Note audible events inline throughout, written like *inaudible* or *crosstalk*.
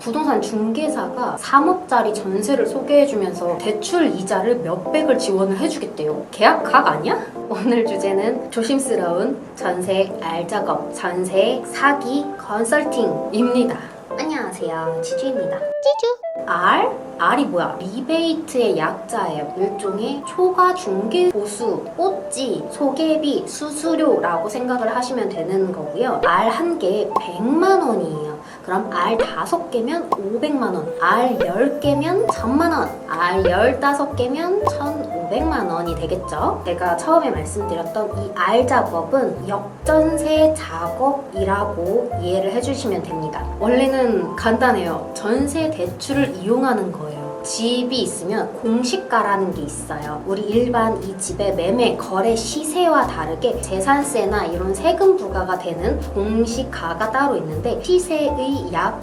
부동산 중개사가 3억짜리 전세를 소개해주면서 대출 이자를 몇백을 지원을 해주겠대요. 계약 각 아니야? *laughs* 오늘 주제는 조심스러운 전세 알작업, 전세 사기 컨설팅입니다. 안녕하세요. 지주입니다. 지주. R? R이 뭐야? 리베이트의 약자예요. 일종의 초과 중개 보수, 꽃지, 소개비, 수수료라고 생각을 하시면 되는 거고요. R 한 개에 100만 원이에요. 그럼 R 다섯 개면 500만 원, R 10개면 1000만 원, R 15개면 1,500만 원이 되겠죠. 제가 처음에 말씀드렸던 이 R 작업은 역전세 작업이라고 이해를 해주시면 됩니다. 원래는 간단해요. 전세 대출을 이용하는 거예요. 집이 있으면 공시가라는 게 있어요. 우리 일반 이 집의 매매 거래 시세와 다르게 재산세나 이런 세금 부과가 되는 공시가가 따로 있는데 시세의 약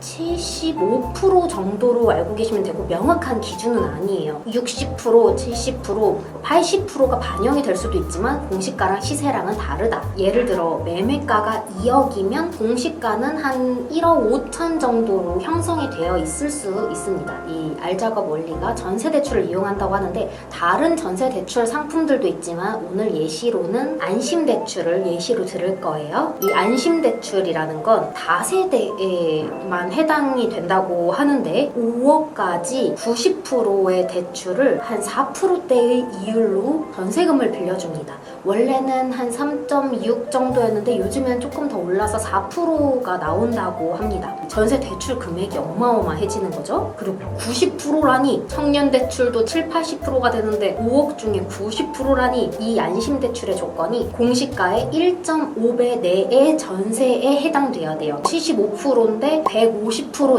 75% 정도로 알고 계시면 되고 명확한 기준은 아니에요. 60%, 70%, 80%가 반영이 될 수도 있지만 공시가랑 시세랑은 다르다. 예를 들어 매매가가 2억이면 공시가는 한 1억 5천 정도로 형성이 되어 있을 수 있습니다. 이 알작업 원리가 전세 대출을 이용한다고 하는데 다른 전세 대출 상품들도 있지만 오늘 예시로는 안심 대출을 예시로 들을 거예요. 이 안심 대출이라는 건 다세대에만 해당이 된다고 하는데 5억까지 90%의 대출을 한 4%대의 이율로 전세금을 빌려줍니다. 원래는 한 3.6 정도였는데 요즘엔 조금 더 올라서 4%가 나온다고 합니다. 전세 대출 금액이 어마어마해지는 거죠. 그리고 90%라니 청년 대출도 7, 80%가 되는데 5억 중에 90%라니 이 안심 대출의 조건이 공시가의 1.5배 내의 전세에 해당돼야 돼요. 75%인데 150%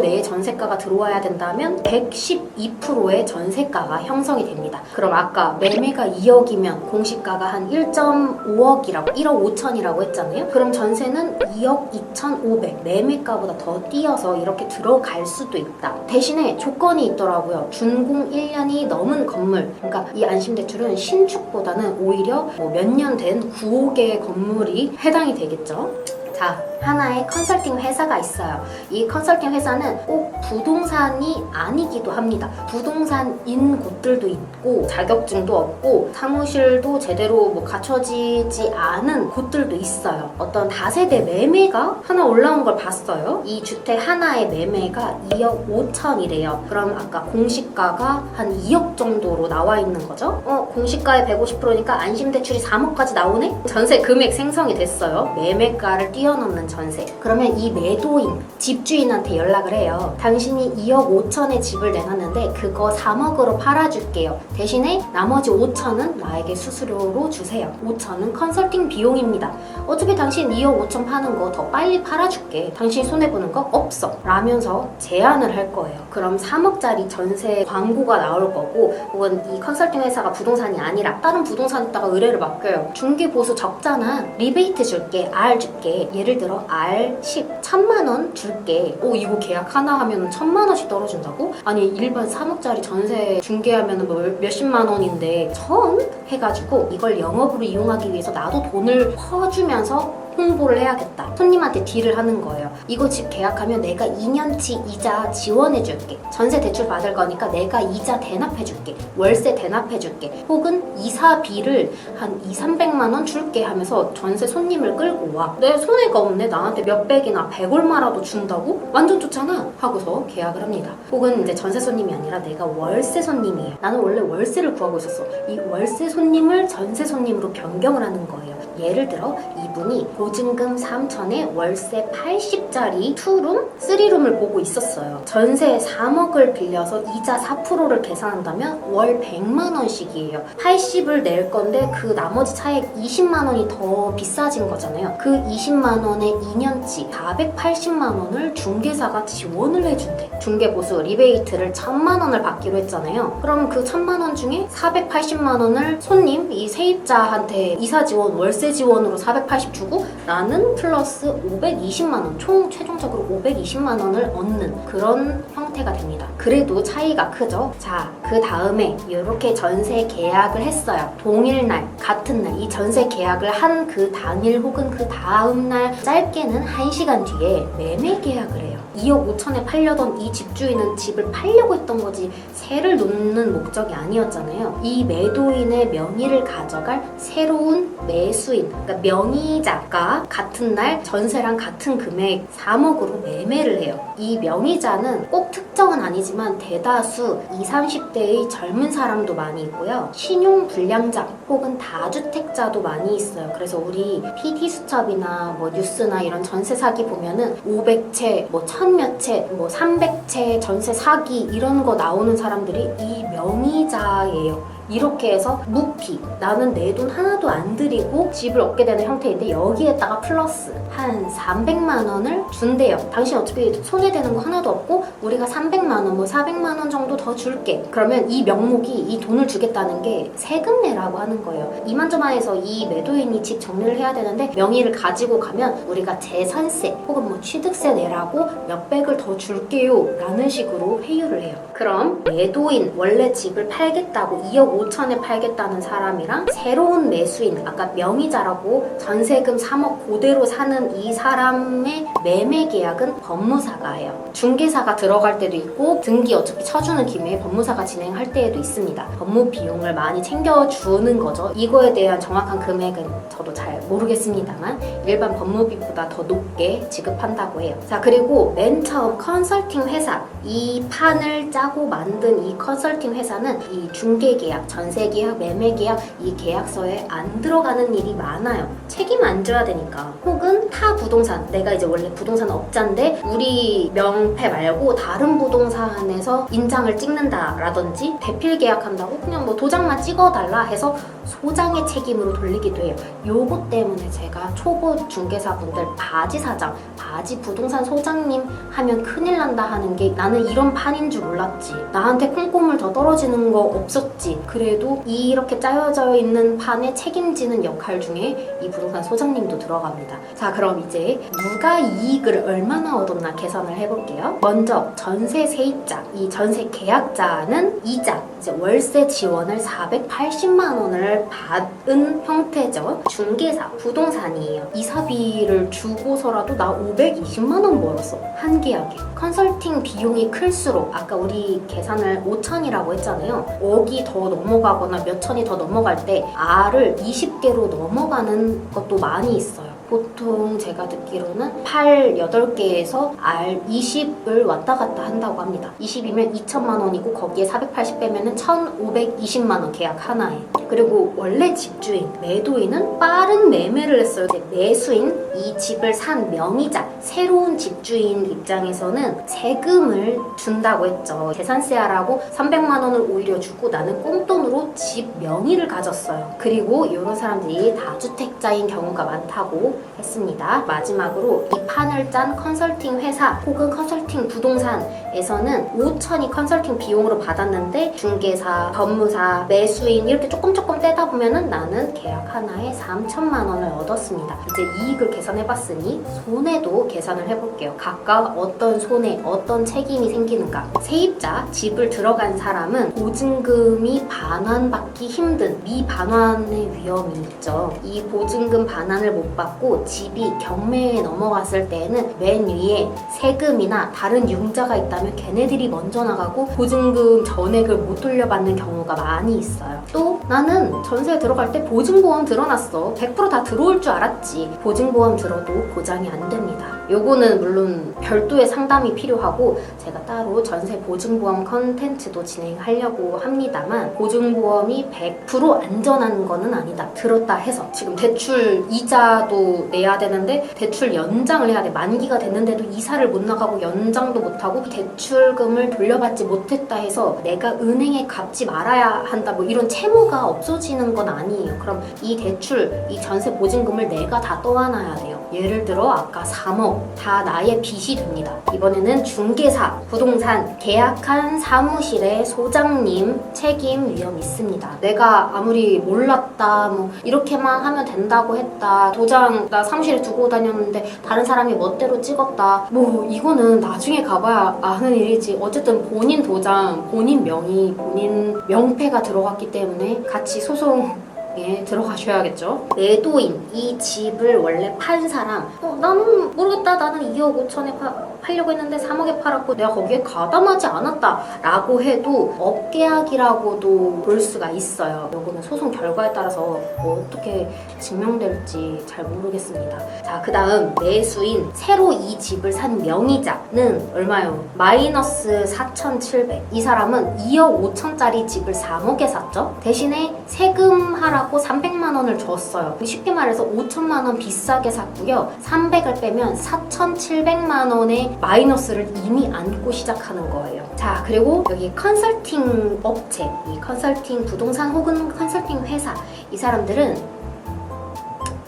내의 전세가가 들어와야 된다면 112%의 전세가가 형성이 됩니다. 그럼 아까 매매가 2억이면 공시가가 한 1.5억이라고 1억 5천이라고 했잖아요. 그럼 전세는 2억 2,500 매매가보다 더 뛰어서 이렇게 들어갈 수도 있다. 대신에 조건이 있더라고요. 준공 1년이 넘은 건물. 그러니까 이 안심대출은 신축보다는 오히려 뭐 몇년된 구옥의 건물이 해당이 되겠죠. 자, 하나의 컨설팅 회사가 있어요. 이 컨설팅 회사는 꼭 부동산이 아니기도 합니다. 부동산인 곳들도 있고 자격증도 없고 사무실도 제대로 뭐 갖춰지지 않은 곳들도 있어요. 어떤 다세대 매매가 하나 올라온 걸 봤어요. 이 주택 하나의 매매가 2억 5천이래요. 그럼 아까 공시가가 한 2억 정도로 나와 있는 거죠? 어, 공시가의 150%니까 안심대출이 3억까지 나오네? 전세 금액 생성이 됐어요. 매매가를 뛰어넘는 전세. 그러면 이 매도인, 집주인한테 연락을 해요. 당신이 2억 5천에 집을 내놨는데 그거 3억으로 팔아줄게요. 대신에 나머지 5천은 나에게 수수료로 주세요. 5천은 컨설팅 비용입니다. 어차피 당신 2억 5천 파는 거 더 빨리 팔아줄게. 당신 손해보는 거 없어. 라면서 제안을 할 거예요. 그럼 3억짜리 전세 광고가 나올 거고 혹은 이 컨설팅 회사가 부동산이 아니라 다른 부동산에다가 의뢰를 맡겨요. 중개 보수 적잖아. 리베이트 줄게. R 줄게. 예를 들어 R 10 천만 원 줄게. 오 이거 계약 하나 하면 천만 원씩 떨어진다고? 아니 일반 3억짜리 전세 중개하면 뭐 몇십만 원인데 천 해가지고 이걸 영업으로 이용하기 위해서 나도 돈을 퍼주면서 홍보를 해야겠다. 손님한테 딜을 하는 거예요. 이거 집 계약하면 내가 2년치 이자 지원해줄게. 전세 대출 받을 거니까 내가 이자 대납해줄게. 월세 대납해줄게. 혹은 이사비를 한 2, 300만 원 줄게 하면서 전세 손님을 끌고 와. 내 손해가 없네. 나한테 몇백이나 백 얼마라도 준다고? 완전 좋잖아. 하고서 계약을 합니다. 혹은 이제 전세 손님이 아니라 내가 월세 손님이에요. 나는 원래 월세를 구하고 있었어. 이 월세 손님을 전세 손님으로 변경을 하는 거예요. 예를 들어 이분이 보증금 3천에 월세 80짜리 2룸, 3룸을 보고 있었어요. 전세 3억을 빌려서 이자 4%를 계산한다면 월 100만 원씩이에요. 80을 낼 건데 그 나머지 차액 20만 원이 더 비싸진 거잖아요. 그 20만 원의 2년치 480만 원을 중개사가 지원을 해준대. 중개보수 리베이트를 1000만 원을 받기로 했잖아요. 그럼 그 1000만 원 중에 480만 원을 손님, 이 세입자한테 이사 지원, 월세 지원으로 480 주고 나는 플러스 520만 원, 총 최종적으로 520만 원을 얻는 그런 형태가 됩니다. 그래도 차이가 크죠? 자, 그 다음에 이렇게 전세 계약을 했어요. 동일 날, 같은 날, 이 전세 계약을 한 그 당일 혹은 그 다음 날 짧게는 1시간 뒤에 매매 계약을 해요. 2억 5천에 팔려던 이 집주인은 집을 팔려고 했던 거지 세를 놓는 목적이 아니었잖아요. 이 매도인의 명의를 가져갈 새로운 매수인, 그러니까 명의자가 같은 날 전세랑 같은 금액 3억으로 매매를 해요. 이 명의자는 꼭 특정은 아니지만 대다수 20, 30대의 젊은 사람도 많이 있고요. 신용 불량자 혹은 다주택자도 많이 있어요. 그래서 우리 PD 수첩이나 뭐 뉴스나 이런 전세 사기 보면은 500채, 뭐 1000몇 채, 뭐 300채 전세 사기 이런 거 나오는 사람들이 이 명의자예요. 이렇게 해서 무피 나는 내 돈 하나도 안 들이고 집을 얻게 되는 형태인데 여기에다가 플러스 한 300만 원을 준대요. 당신 어차피 손해되는 거 하나도 없고 우리가 300만 원, 뭐 400만 원 정도 더 줄게. 그러면 이 명목이 이 돈을 주겠다는 게 세금 내라고 하는 거예요. 이만저만해서 이 매도인이 집 정리를 해야 되는데 명의를 가지고 가면 우리가 재산세 혹은 뭐 취득세 내라고 몇백을 더 줄게요 라는 식으로 회유를 해요. 그럼 매도인 원래 집을 팔겠다고 2억 5천에 팔겠다는 사람이랑 새로운 매수인 아까 명의자라고 전세금 3억 그대로 사는 이 사람의 매매 계약은 법무사가 해요. 중개사가 들어갈 때도 있고 등기 어차피 쳐주는 김에 법무사가 진행할 때에도 있습니다. 법무 비용을 많이 챙겨주는 거죠. 이거에 대한 정확한 금액은 저도 잘 모르겠습니다만 일반 법무비보다 더 높게 지급한다고 해요. 자 그리고 맨 처음 컨설팅 회사 이 판을 짜고 만든 이 컨설팅 회사는 이 중개 전세 계약, 매매 계약 이 계약서에 안 들어가는 일이 많아요. 책임 안 져야 되니까. 혹은 타 부동산 내가 이제 원래 부동산 업자인데 우리 명패 말고 다른 부동산에서 인장을 찍는다라든지 대필 계약한다고 그냥 뭐 도장만 찍어달라 해서 소장의 책임으로 돌리기도 해요. 요거 때문에 제가 초보 중개사분들 바지 사장, 바지 부동산 소장님 하면 큰일 난다 하는 게 나는 이런 판인 줄 몰랐지. 나한테 콩고물 더 떨어지는 거 없었지. 그래도 이렇게 짜여져 있는 판에 책임지는 역할 중에 이 부동산 소장님도 들어갑니다. 자, 그럼 이제 누가 이익을 얼마나 얻었나 계산을 해볼게요. 먼저 전세 세입자, 이 전세 계약자는 이자, 이제 월세 지원을 480만 원을 받은 형태죠. 중개사, 부동산이에요. 이사비를 주고서라도 나 520만 원 벌었어. 한 계약에. 컨설팅 비용이 클수록 아까 우리 계산을 5천이라고 했잖아요. 억이 더 넘어가거나 몇 천이 더 넘어갈 때 R을 20개로 넘어가는 것도 많이 있어요. 보통 제가 듣기로는 8, 8개에서 R 20을 왔다 갔다 한다고 합니다. 20이면 2천만 원이고 거기에 480 빼면은 1,520만 원 계약 하나에. 그리고 원래 집주인, 매도인은 빠른 매매를 했어요. 매수인, 이 집을 산 명의자, 새로운 집주인 입장에서는 세금을 준다고 했죠. 재산세 하라고 300만 원을 오히려 주고 나는 꽁돈으로 집 명의를 가졌어요. 그리고 이런 사람들이 다주택자인 경우가 많다고 했습니다. 마지막으로 이 판을 짠 컨설팅 회사 혹은 컨설팅 부동산에서는 5천이 컨설팅 비용으로 받았는데 중개사, 법무사, 매수인 이렇게 조금 조금 떼다 보면은 나는 계약 하나에 3천만 원을 얻었습니다. 이제 이익을 계 산해봤으니 손해도 계산을 해볼게요. 각각 어떤 손해, 어떤 책임이 생기는가. 세입자, 집을 들어간 사람은 보증금이 반환받기 힘든 미반환의 위험이 있죠. 이 보증금 반환을 못 받고 집이 경매에 넘어갔을 때에는 맨 위에 세금이나 다른 융자가 있다면 걔네들이 먼저 나가고 보증금 전액을 못 돌려받는 경우가 많이 있어요. 또 나는 전세에 들어갈 때 보증보험 들어놨어. 100%다 들어올 줄 알았지. 보증보험 들어도 보장이 안 됩니다. 요거는 물론 별도의 상담이 필요하고 제가 따로 전세 보증보험 컨텐츠도 진행하려고 합니다만 보증보험이 100% 안전한 거는 아니다. 들었다 해서 지금 대출 이자도 내야 되는데 대출 연장을 해야 돼. 만기가 됐는데도 이사를 못 나가고 연장도 못 하고 대출금을 돌려받지 못했다 해서 내가 은행에 갚지 말아야 한다. 뭐 이런 채무가 없어지는 건 아니에요. 그럼 이 대출, 이 전세 보증금을 내가 다 떠안아야 돼요. 예를 들어 아까 3억 다 나의 빚이 됩니다. 이번에는 중개사, 부동산 계약한 사무실의 소장님 책임 위험 있습니다. 내가 아무리 몰랐다, 뭐 이렇게만 하면 된다고 했다. 도장 나 사무실에 두고 다녔는데 다른 사람이 멋대로 찍었다. 뭐 이거는 나중에 가봐야 아는 일이지. 어쨌든 본인 도장, 본인 명의, 본인 명패가 들어갔기 때문에 같이 소송 에 들어가셔야겠죠. 매도인 이 집을 원래 판 사람 어, 나는 모르겠다 나는 2억 5천에 파 팔려고 했는데 3억에 팔았고 내가 거기에 가담하지 않았다 라고 해도 업계약이라고도 볼 수가 있어요. 요거는 소송 결과에 따라서 뭐 어떻게 증명될지 잘 모르겠습니다. 자, 그 다음 매수인 새로 이 집을 산 명의자는 얼마요? 마이너스 4,700. 이 사람은 2억 5천짜리 집을 3억에 샀죠. 대신에 세금하라 고 300만 원을 줬어요. 쉽게 말해서 5천만 원 비싸게 샀고요. 300을 빼면 4,700만 원의 마이너스를 이미 안고 시작하는 거예요. 자, 그리고 여기 컨설팅 업체, 이 컨설팅 부동산 혹은 컨설팅 회사 이 사람들은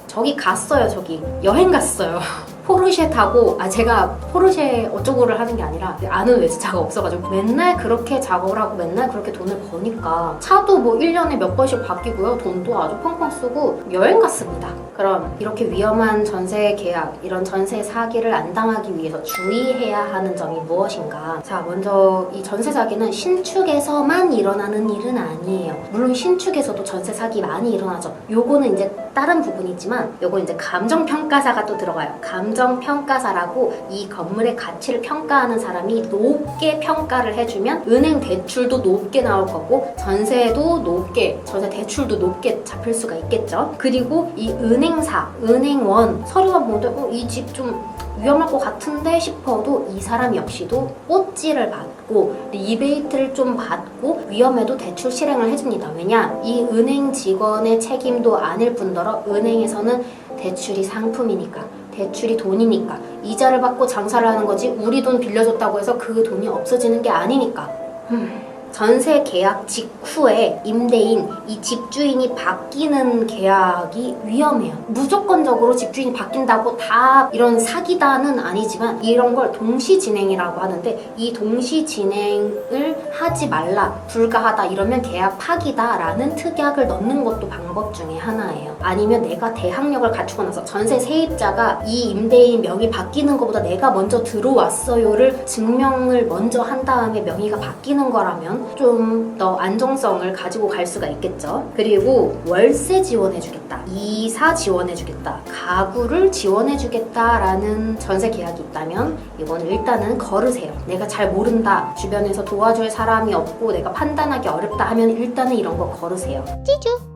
저기 갔어요, 저기. 여행 갔어요. *laughs* 포르쉐 타고, 아, 제가 포르쉐 어쩌고를 하는 게 아니라 아는 외제차가 없어가지고 맨날 그렇게 작업을 하고 맨날 그렇게 돈을 버니까 차도 뭐 1년에 몇 번씩 바뀌고요. 돈도 아주 펑펑 쓰고 여행 갔습니다. 그럼 이렇게 위험한 전세 계약, 이런 전세 사기를 안 당하기 위해서 주의해야 하는 점이 무엇인가? 자, 먼저 이 전세 사기는 신축에서만 일어나는 일은 아니에요. 물론 신축에서도 전세 사기 많이 일어나죠. 요거는 이제 다른 부분이지만 요건 이제 감정 평가사가 또 들어가요. 감정 평가사라고 이 건물의 가치를 평가하는 사람이 높게 평가를 해주면 은행 대출도 높게 나올 거고 전세도 높게 전세 대출도 높게 잡힐 수가 있겠죠. 그리고 이 은행사, 은행원 서류만 보는데 어, 이 집 좀 위험할 것 같은데 싶어도 이 사람 역시도 뽀찌를 받고 리베이트를 좀 받고 위험해도 대출 실행을 해줍니다. 왜냐? 이 은행 직원의 책임도 아닐 뿐더러 은행에서는 대출이 상품이니까 대출이 돈이니까 이자를 받고 장사를 하는 거지 우리 돈 빌려줬다고 해서 그 돈이 없어지는 게 아니니까 음, 전세 계약 직후에 임대인 이 집주인이 바뀌는 계약이 위험해요. 무조건적으로 집주인이 바뀐다고 다 이런 사기다는 아니지만 이런 걸 동시 진행이라고 하는데 이 동시 진행을 하지 말라 불가하다 이러면 계약 파기다라는 특약을 넣는 것도 방법 중에 하나예요. 아니면 내가 대항력을 갖추고 나서 전세 세입자가 이 임대인 명의 바뀌는 것보다 내가 먼저 들어왔어요를 증명을 먼저 한 다음에 명의가 바뀌는 거라면 좀 더 안정성을 가지고 갈 수가 있겠죠. 그리고 월세 지원해주겠다, 이사 지원해주겠다, 가구를 지원해주겠다라는 전세 계약이 있다면 이거는 일단은 걸으세요. 내가 잘 모른다, 주변에서 도와줄 사람이 없고 내가 판단하기 어렵다 하면 일단은 이런 거 걸으세요.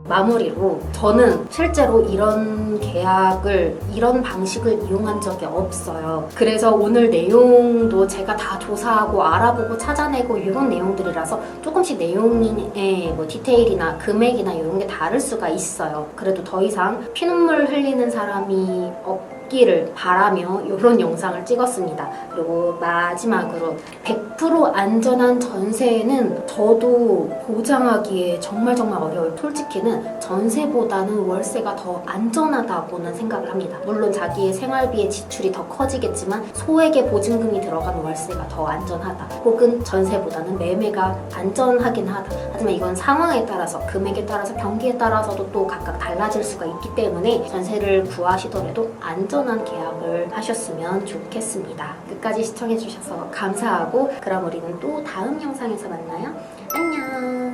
마무리로 저는 실제로 이런 계약을 이런 방식을 이용한 적이 없어요. 그래서 오늘 내용도 제가 다 조사하고 알아보고 찾아내고 이런 내용들이라서 조금씩 내용의 뭐 디테일이나 금액이나 이런 게 다를 수가 있어요. 그래도 더 이상 피눈물 흘리는 사람이 없 기를 바라며 이런 영상을 찍었습니다. 그리고 마지막으로 100% 안전한 전세는 저도 보장하기에 정말 정말 어려워요. 솔직히는 전세보다는 월세가 더 안전하다고는 생각을 합니다. 물론 자기의 생활비의 지출이 더 커지겠지만 소액의 보증금이 들어간 월세가 더 안전하다. 혹은 전세보다는 매매가 안전하긴 하다. 하지만 이건 상황에 따라서 금액에 따라서 경기에 따라서도 또 각각 달라질 수가 있기 때문에 전세를 구하시더라도 안전 한 계약을 하셨으면 좋겠습니다. 끝까지 시청해주셔서 감사하고 그럼 우리는 또 다음 영상에서 만나요. 안녕.